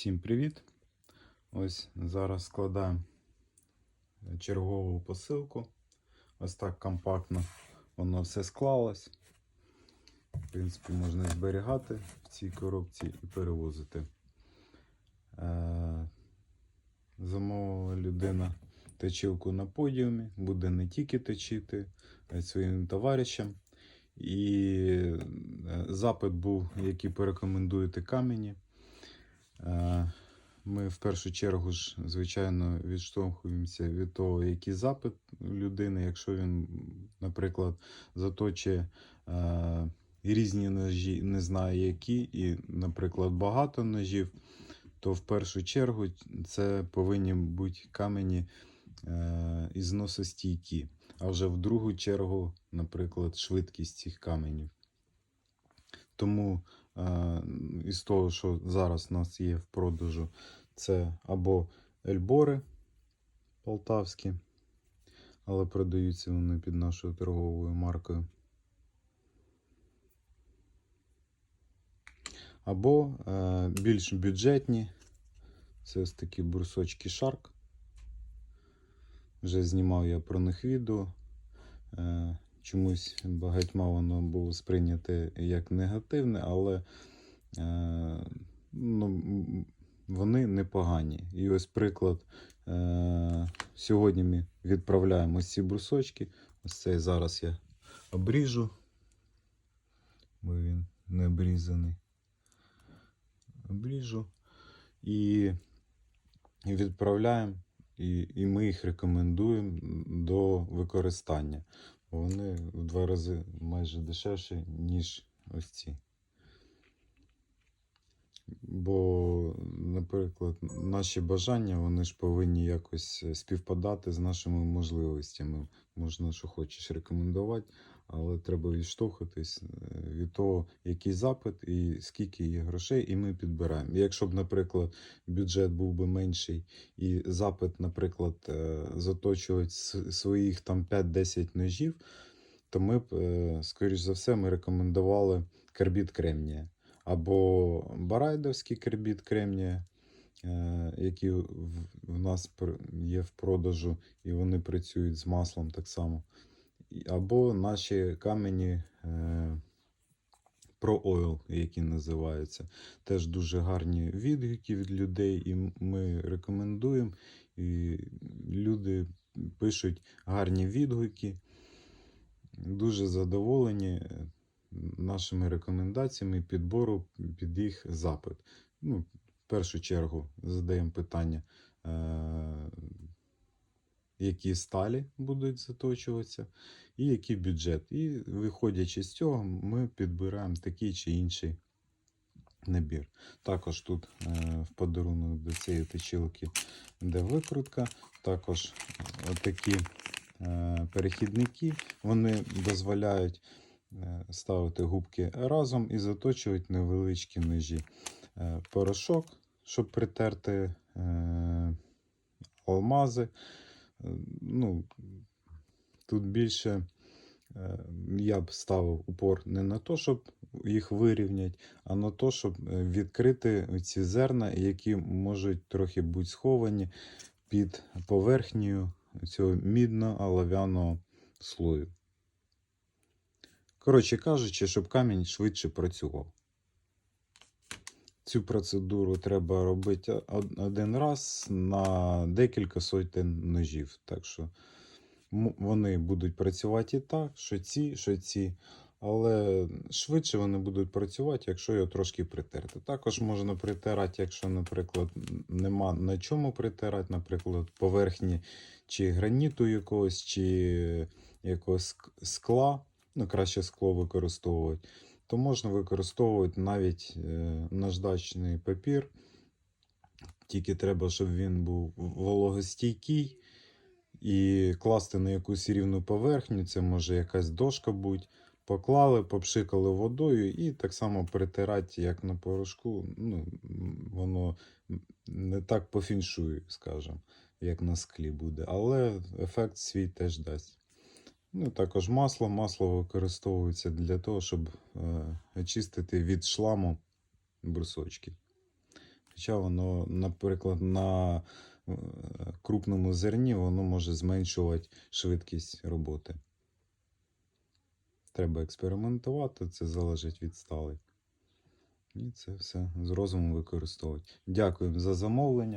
Всім привіт! Ось зараз складаємо чергову посилку. Ось так компактно воно все склалось. В принципі, можна зберігати в цій коробці і перевозити. Е, Замовила людина точилку на подіумі, буде не тільки точити, а й своїм товаришам. І е, запит був, який порекомендуєте камені. Е, Ми в першу чергу ж, звичайно, відштовхуємося від того, який запит людини. Якщо він, наприклад, заточує е, різні ножі, не знає які, і, наприклад, багато ножів, то в першу чергу це повинні бути камені е, і. А вже в другу чергу, наприклад, швидкість цих каменів. Тому із того, що зараз у нас є в продажу, це або ельбори полтавські, але продаються вони під нашою торговою маркою. Або е, більш бюджетні. Це ось такі брусочки Shark. Вже знімав я про них відео. Е, чомусь багатьма воно було сприйняте як негативне, але е, ну, вони непогані. І ось приклад. Е, сьогодні ми відправляємо ось ці брусочки. Ось цей зараз я обріжу, бо він не обрізаний. Обріжу і відправляємо, і, і ми їх рекомендуємо до використання. Вони в два рази майже дешевші, ніж ось ці. Бо, наприклад, наші бажання вони ж повинні якось співпадати з нашими можливостями. Можна, що хочеш рекомендувати, але треба відштовхуватись е, від того, який запит і скільки є грошей, і ми підбираємо. Якщо б, наприклад, бюджет був би менший, і запит, наприклад, е, заточувати своїх там 5-10 ножів, то ми б, е, скоріш за все, ми рекомендували карбід кремнія. Або барайдовський карбід кремнія, е, які в, нас є в продажу, і вони працюють з маслом так само. Або наші камені е, Pro які називаються. Теж дуже гарні відгуки від людей, і ми рекомендуємо. І люди пишуть гарні відгуки, дуже задоволені е, нашими рекомендаціями підбору під їх запит. Ну, в першу чергу задаємо питання, е, які сталі будуть заточуватися, і який бюджет. І виходячи з цього, ми підбираємо такий чи інший набір. Також тут е, в подарунок до цієї точилки де викрутка, також отакі е, перехідники, вони дозволяють ставити губки разом і заточувати невеличкі ножі. Е, Порошок, щоб притерти е, алмази. Е, Ну, тут більше е, я б ставив упор не на те, щоб їх вирівняти, а на те, щоб е, відкрити ці зерна, які можуть трохи бути сховані під поверхнею цього мідно-олов'яного слою. Коротше кажучи, щоб камінь швидше працював. Цю процедуру треба робити один раз на декілька сотень ножів. Так що вони будуть працювати і так, що ці, що ці. Але швидше вони будуть працювати, якщо його трошки притерти. Також можна притирати, якщо, наприклад, нема на чому притирати, наприклад, поверхні чи граніту якогось, чи якогось скла, ну краще скло використовувати, то можна використовувати навіть е, наждачний папір. Тільки треба, щоб він був вологостійкий і класти на якусь рівну поверхню, це може якась дошка бути. Поклали, попшикали водою і так само притирати, як на порошку. Ну, воно не так по фіншую, скажімо, як на склі буде, але ефект свій теж дасть. Ну, також масло. Масло використовується для того, щоб е, очистити від шламу брусочки. Хоча воно, наприклад, на е, крупному зерні воно може зменшувати швидкість роботи. Треба експериментувати, це залежить від стали. І це все з розумом використовувати. Дякую за замовлення.